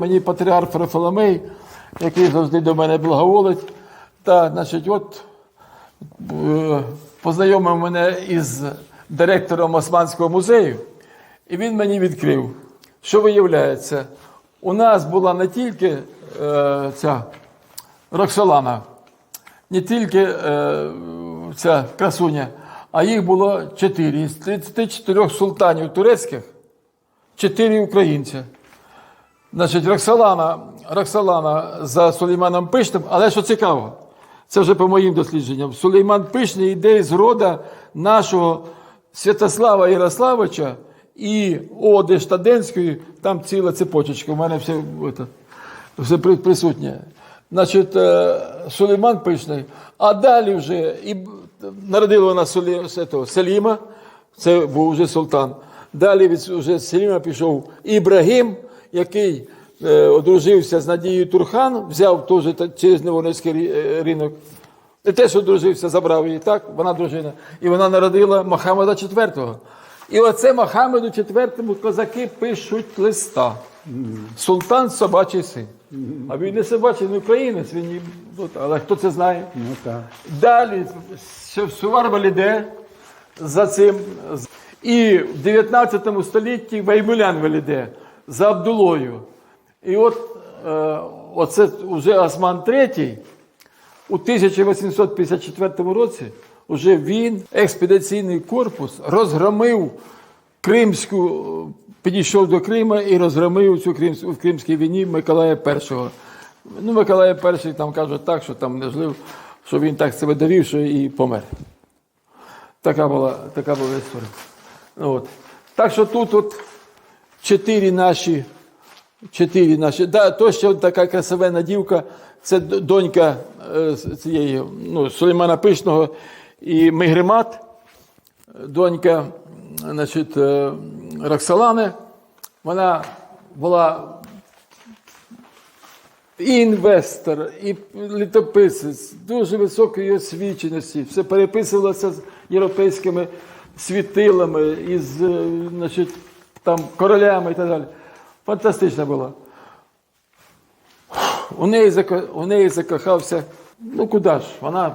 Мені патріарх Феофоломей, який завжди до мене благоволить, та, значить, от е, познайомив мене із директором Османського музею, і він мені відкрив, що виявляється, у нас була не тільки е, ця Роксолана, не тільки е, ця красуня, а їх було чотири. З 34 султанів турецьких, чотири українця. Значить, Роксолана, Роксолана за Сулейманом Пишним, але що цікаво, це вже по моїм дослідженням. Сулейман Пишний йде з рода нашого Святослава Ярославича і Оди Штаденської, там ціла цепочечка, у мене все, это, все присутнє. Значить, е, Сулейман Пишний, а далі вже і народила вона Сулі, з це був вже султан. Далі від вже Селіма пішов Ібрагім, який е, одружився з Надією Турхан, взяв теж через Неволинський е, ринок. І теж одружився, забрав її, так, вона дружина. І вона народила Мохаммеда IV. І оце Мохаммеду IV козаки пишуть листа. Султан собачий син. А він не собачий, він українець, він, але хто це знає? Ну так. Далі Сувар Валіде за цим. І в 19 столітті Ваймулян Валіде за Абдулою. І от е, оце вже Осман III у 1854 році вже він, експедиційний корпус, розгромив Кримську, підійшов до Крима і розгромив цю Кримську в Кримській війні Миколая І. Ну, Миколай І там кажуть так, що там не жив, що він так себе довів, що і помер. Така була, така була історія. От. Так що тут от чотири наші, чотири наші. Да, то ще така красивенна дівка, це донька е, цієї ну, Сулеймана Пишного і Мигримат, донька значить, е, Роксолани. Вона була і інвестор, і літописець, дуже високої освіченості, все переписувалося з європейськими світилами, із е, значить, там, королями і так далі. Фантастична була. У неї, у неї закохався, ну куди ж, вона